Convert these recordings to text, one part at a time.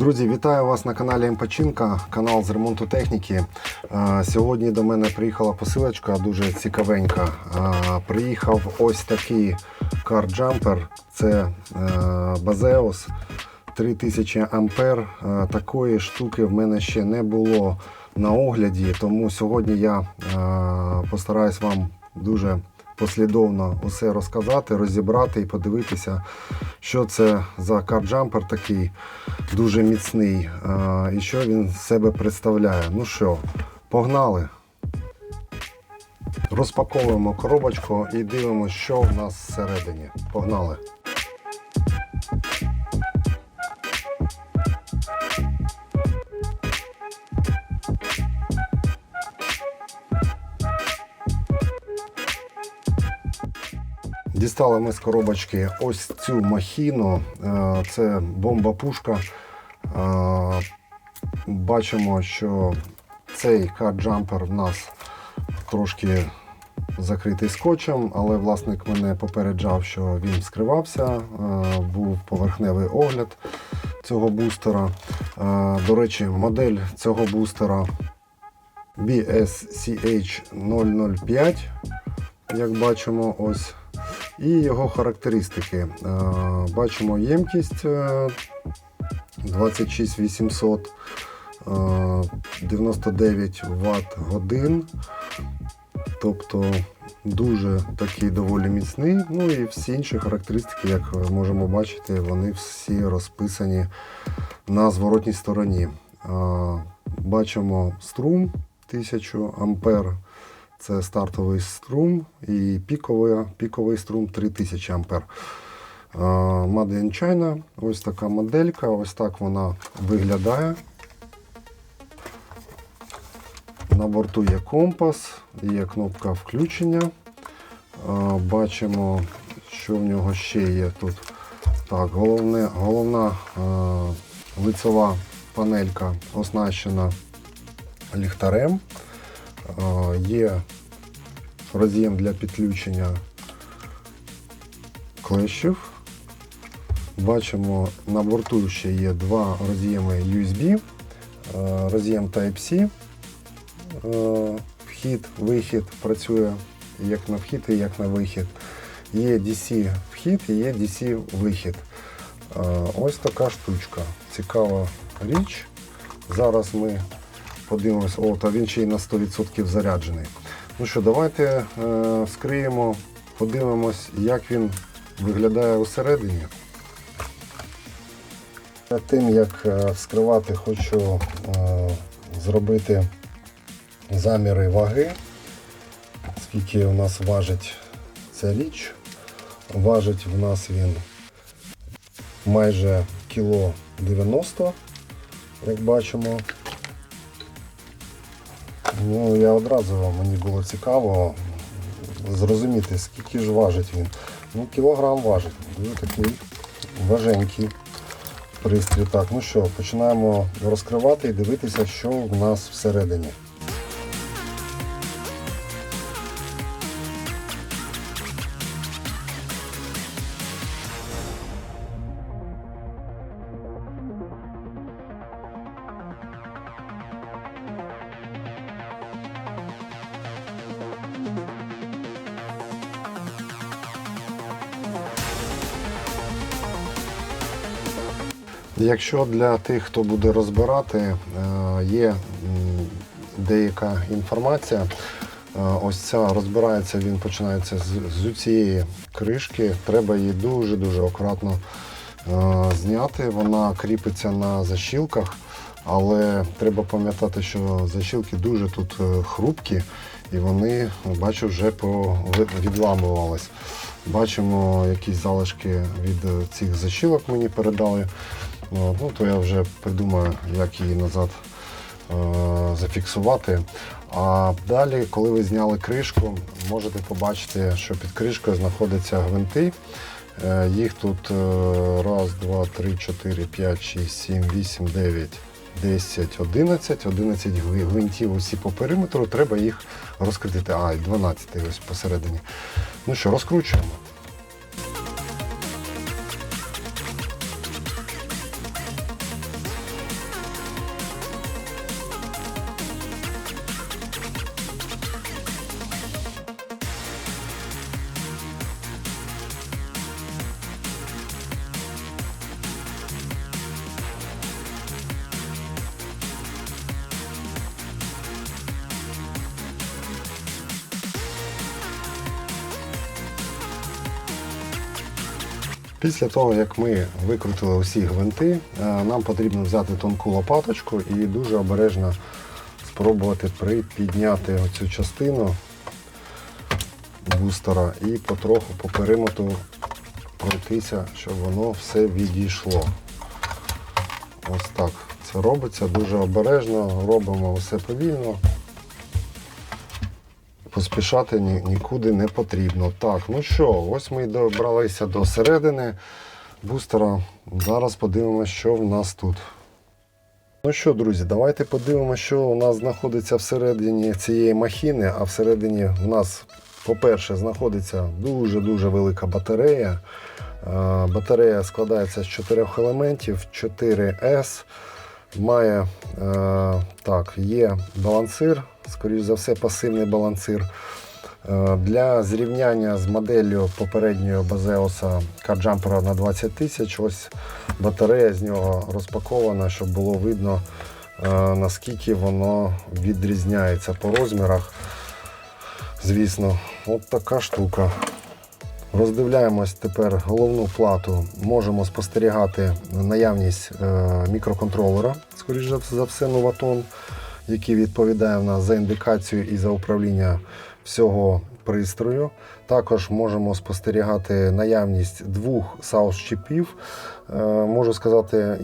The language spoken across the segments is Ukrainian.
Друзі, вітаю вас на каналі МПЧинка, канал з ремонту техніки. Е, Сьогодні до мене приїхала посилочка дуже цікавенька. Е, Приїхав ось такий карджампер. Це е, Bazeus 3000 ампер. Такої штуки в мене ще не було на огляді, тому сьогодні я постараюсь вам дуже послідовно усе розказати, розібрати і подивитися, що це за карджампер такий дуже міцний е, і що він себе представляє. Ну що, погнали. Розпаковуємо коробочку і дивимося, що в нас всередині. Погнали. Дістали ми з коробочки ось цю махіну. Е, Це бомба-пушка. Е, Бачимо, що цей карджампер в нас трошки закритий скотчем, але власник мене попереджав, що він скривався. Е, Був поверхневий огляд цього бустера. До речі, модель цього бустера BSCH 005, як бачимо, ось. І його характеристики. Е, Бачимо ємкість е, 26800, е, 99 Вт годин. Тобто дуже такий доволі міцний. Ну і всі інші характеристики, як можемо бачити, вони всі розписані на зворотній стороні. Е, Бачимо струм 1000 ампер. Це стартовий струм і піковий, піковий струм 3000 ампер. Е, Made in China. Ось така моделька, ось так вона виглядає. На борту є компас, є кнопка включення. Бачимо, що в нього ще є тут. Так, головне, головна лицева панелька оснащена ліхтарем. Е, Є роз'єм для підключення клещів. Бачимо, на борту ще є два роз'єми USB, е, роз'єм Type-C. Е, Вхід, вихід працює як на вхід і як на вихід. Є DC вхід і є DC вихід. Ось така штучка. Цікава річ. Зараз ми подивимось, о, та він ще й на 100% заряджений. Ну що, давайте е, вскриємо, подивимось, як він виглядає усередині. Перед тим як е, вскривати, хочу е, зробити заміри ваги, скільки у нас важить ця річ. Важить в нас він майже кіло 90, як бачимо. Ну, я одразу мені було цікаво зрозуміти, скільки ж важить він. Ну, кілограм важить. Дуже такий важенький пристрій. Так, ну що, починаємо розкривати і дивитися, що в нас всередині. Якщо для тих, хто буде розбирати, е, є деяка інформація. Е, Ось ця розбирається, він починається з, з цієї кришки. Треба її дуже-дуже акуратно е, зняти. Вона кріпиться на защілках, але треба пам'ятати, що защілки дуже тут хрупкі і вони, бачу, вже відламувались. Бачимо якісь залишки від цих защілок мені передали. Ну, то я вже придумаю, як її назад е, зафіксувати. А далі, коли ви зняли кришку, можете побачити, що під кришкою знаходяться гвинти. Е, їх тут е, раз, два, три, чотири, п'ять, шість, сім, вісім, дев'ять, 10, 11, 11 гвинтів усі по периметру, треба їх розкрутити. А, і 12 ось посередині. Ну що, розкручуємо. Після того, як ми викрутили усі гвинти, е, нам потрібно взяти тонку лопаточку і дуже обережно спробувати припідняти оцю частину бустера і потроху по периметру пройтися, щоб воно все відійшло. Ось так це робиться дуже обережно, робимо все повільно. Поспішати ні- нікуди не потрібно. Так, ну що, ось ми добралися до середини бустера. Зараз подивимося, що в нас тут. Ну що, друзі, давайте подивимося, що у нас знаходиться всередині цієї махіни, а всередині в нас, по-перше, знаходиться дуже-дуже велика батарея. Батарея складається з чотирьох елементів, 4S. Має е, так, є балансир, скоріш за все, пасивний балансир. Е, Для зрівняння з моделлю попередньої Базеоса карджампера на 20 тисяч, ось батарея з нього розпакована, щоб було видно, е, наскільки воно відрізняється по розмірах. Звісно, от така штука. Роздивляємось тепер головну плату. Можемо спостерігати наявність е, мікроконтролера, скоріш за все, Новатон, який відповідає в нас за індикацію і за управління всього пристрою. Також можемо спостерігати наявність двох саус-чіпів. Е, Можу сказати,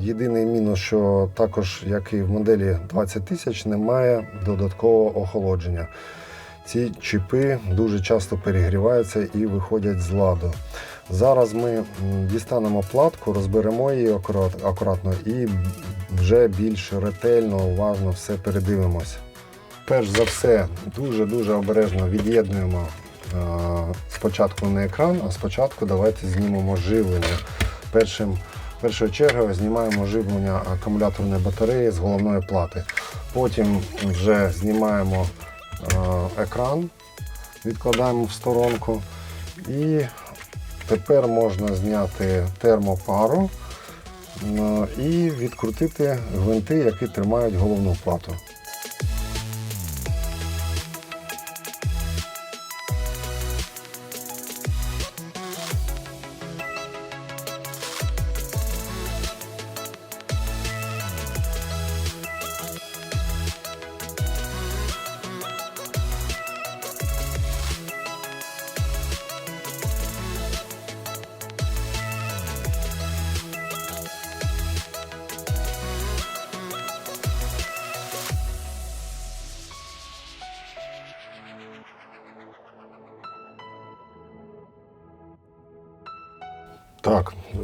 єдиний мінус, що також, як і в моделі 20 тисяч, немає додаткового охолодження. Ці чіпи дуже часто перегріваються і виходять з ладу. Зараз ми дістанемо платку, розберемо її акуратно і вже більш ретельно, уважно все передивимося. Перш за все, дуже-дуже обережно від'єднуємо е, спочатку не екран, а спочатку давайте знімемо живлення. Першим, першою чергою знімаємо живлення акумуляторної батареї з головної плати. Потім вже знімаємо е, екран, відкладаємо в сторонку. І тепер можна зняти термопару е, і відкрутити гвинти, які тримають головну плату.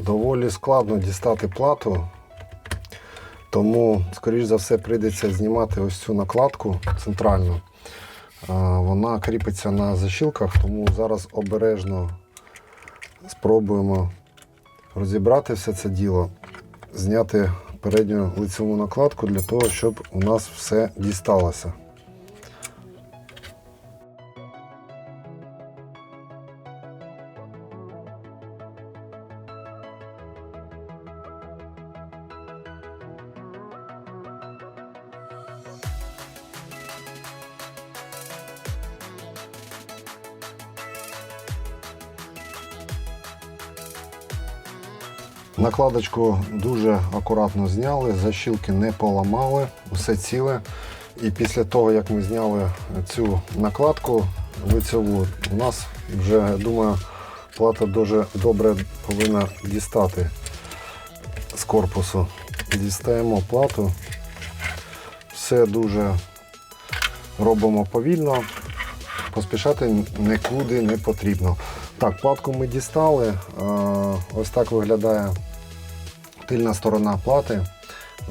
Доволі складно дістати плату, тому, скоріш за все, прийдеться знімати ось цю накладку центральну. Вона кріпиться на защілках, тому зараз обережно спробуємо розібрати все це діло, зняти передню лицеву накладку для того, щоб у нас все дісталося. Накладочку дуже акуратно зняли, защілки не поламали, усе ціле. І після того, як ми зняли цю накладку лицеву, у нас вже, думаю, плата дуже добре повинна дістати з корпусу. Дістаємо плату. Все дуже робимо повільно, поспішати нікуди не потрібно. Так, платку ми дістали. Е, Ось так виглядає тильна сторона плати.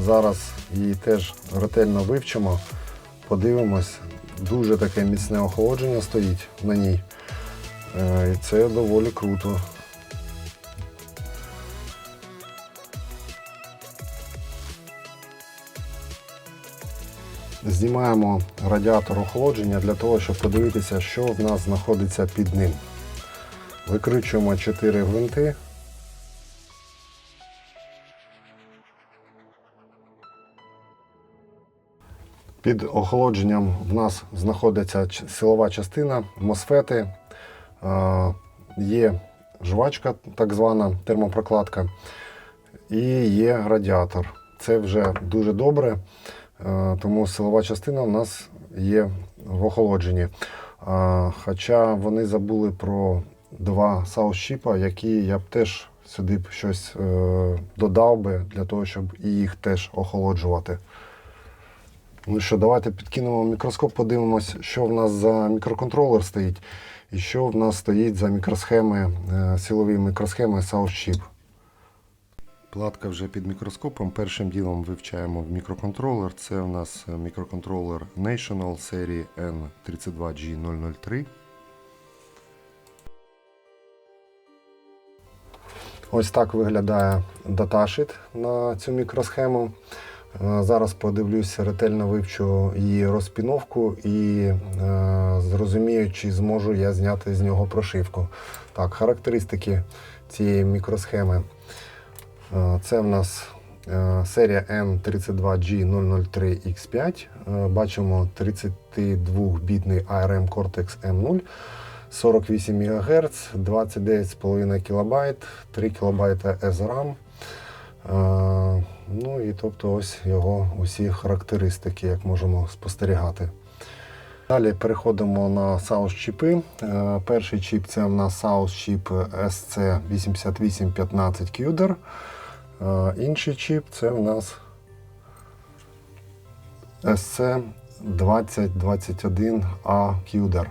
Зараз її теж ретельно вивчимо, подивимось. Дуже таке міцне охолодження стоїть на ній. Е, І це доволі круто. Знімаємо радіатор охолодження для того, щоб подивитися, що в нас знаходиться під ним. Викручуємо 4 гвинти. Під охолодженням в нас знаходиться силова частина, мосфети, є жвачка, так звана термопрокладка, і є радіатор. Це вже дуже добре, тому силова частина у нас є в охолодженні. Хоча вони забули про два саус-чіпа, які я б теж сюди б щось е, додав би для того, щоб і їх теж охолоджувати. Ну що, давайте підкинемо мікроскоп, подивимось, що в нас за мікроконтролер стоїть і що в нас стоїть за мікросхеми, е, силові мікросхеми SoundChip. Платка вже під мікроскопом. Першим ділом вивчаємо мікроконтролер. Це у нас е, мікроконтролер National серії N32G003. Ось так виглядає даташит на цю мікросхему. Е, Зараз подивлюся, ретельно вивчу її розпіновку і е, зрозумію, чи зможу я зняти з нього прошивку. Так, характеристики цієї мікросхеми. Е, Це в нас е, серія M32G003X5. Е, Бачимо 32-бітний ARM Cortex M0. 48 МГц, 29,5 кБ, 3 кБ SRAM. Ну і тобто ось його усі характеристики, як можемо спостерігати. Далі переходимо на SAUS чіпи. Перший чіп це в нас SAUS чіп SC8815 CUDER. Е, Інший чіп це в нас SC2021A CUDER.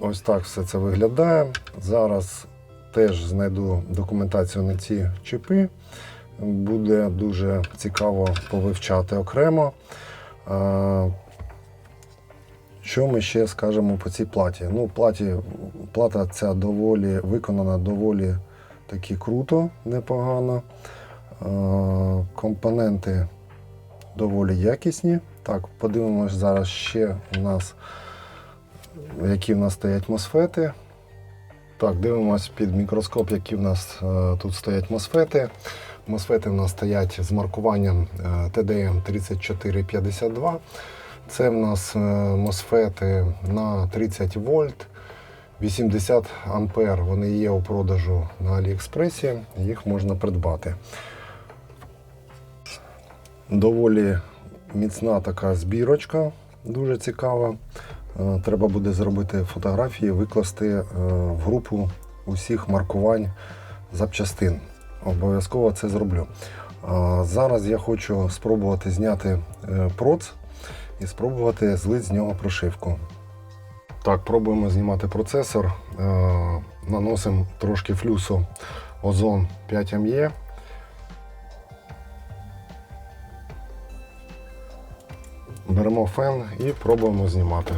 Ось так все це виглядає. Зараз теж знайду документацію на ці чіпи. Буде дуже цікаво повивчати окремо. Що ми ще скажемо по цій платі? Ну, платі, плата ця доволі виконана доволі таки круто, непогано. Е, Компоненти доволі якісні. Так, подивимось зараз ще у нас, які в нас стоять мосфети. Так, дивимось під мікроскоп, які в нас е, тут стоять мосфети. Мосфети в нас стоять з маркуванням е, TDM 3452. Це в нас мосфети на 30 вольт, 80 ампер. Вони є у продажу на Аліекспресі, їх можна придбати. Доволі міцна така збірочка, дуже цікава. Е, Треба буде зробити фотографії, викласти е, в групу усіх маркувань запчастин. Обов'язково це зроблю. Зараз я хочу спробувати зняти е, проц і спробувати злити з нього прошивку. Так, пробуємо знімати процесор. Е, Наносимо трошки флюсу озон 5 МЄ. Беремо фен і пробуємо знімати.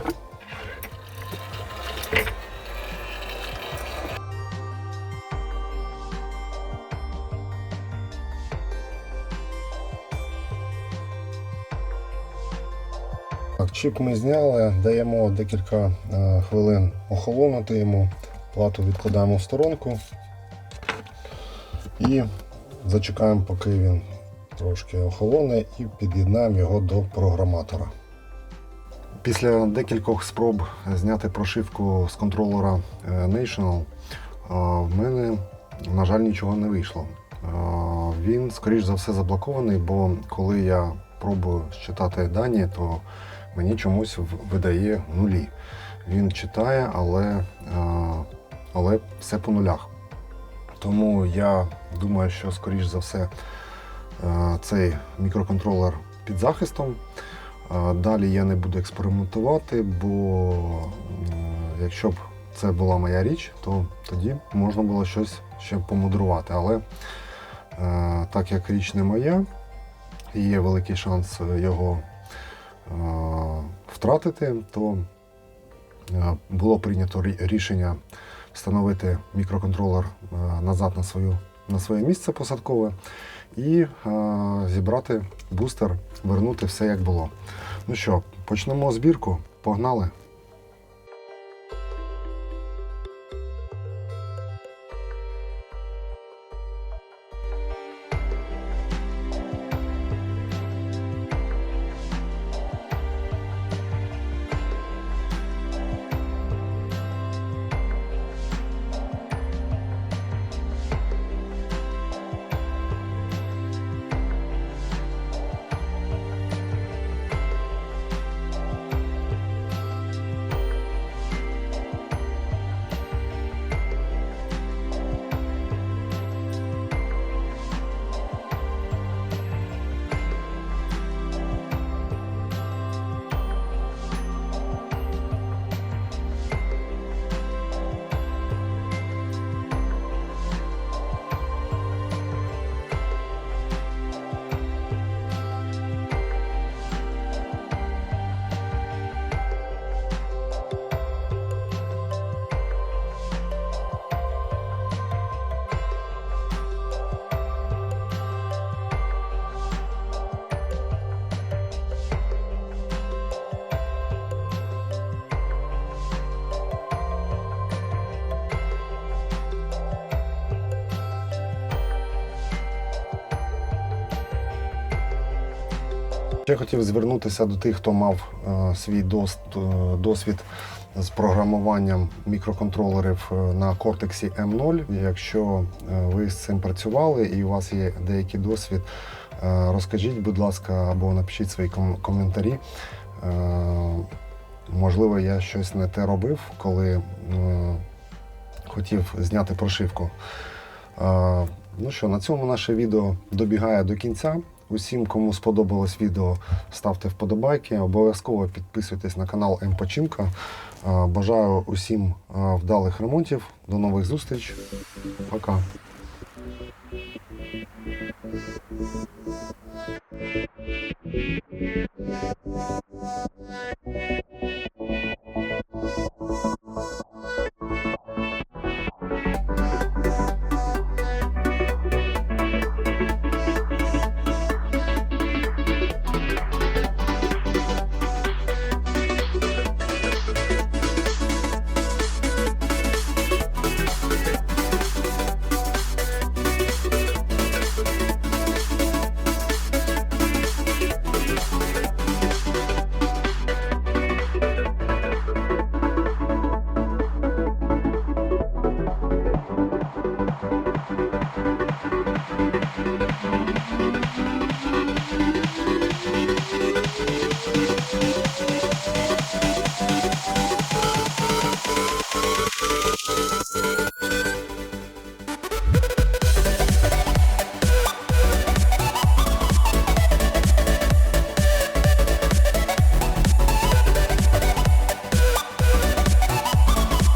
Чіп ми зняли, даємо декілька е, хвилин охолонути йому, плату відкладаємо в сторонку і зачекаємо, поки він трошки охолоне і під'єднаємо його до програматора. Після декількох спроб зняти прошивку з контролера е, National, е, в мене, на жаль, нічого не вийшло. Він, скоріш за все, заблокований, бо коли я пробую считати дані, то мені чомусь видає нулі. Він читає, але, е, але все по нулях. Тому я думаю, що скоріш за все е, цей мікроконтролер під захистом. Е, Далі я не буду експериментувати, бо якщо б це була моя річ, то тоді можна було щось ще помудрувати. Але так як річ не моя, є великий шанс його втратити, то е, було прийнято рішення встановити мікроконтролер е, назад на, свою, на своє місце посадкове і е, зібрати бустер, вернути все як було. Ну що, почнемо збірку. Погнали. Я хотів звернутися до тих, хто мав е, свій е, досвід з програмуванням мікроконтролерів е, на Cortex M0. Якщо ви з цим працювали і у вас є деякий досвід, розкажіть, будь ласка, або напишіть свої ком- коментарі. Можливо, я щось не те робив, коли хотів зняти прошивку. Ну що, на цьому наше відео добігає до кінця. Усім, кому сподобалось відео, ставте вподобайки. Обов'язково підписуйтесь на канал М-Починка. Е, Бажаю усім е, вдалих ремонтів. До нових зустріч. Пока.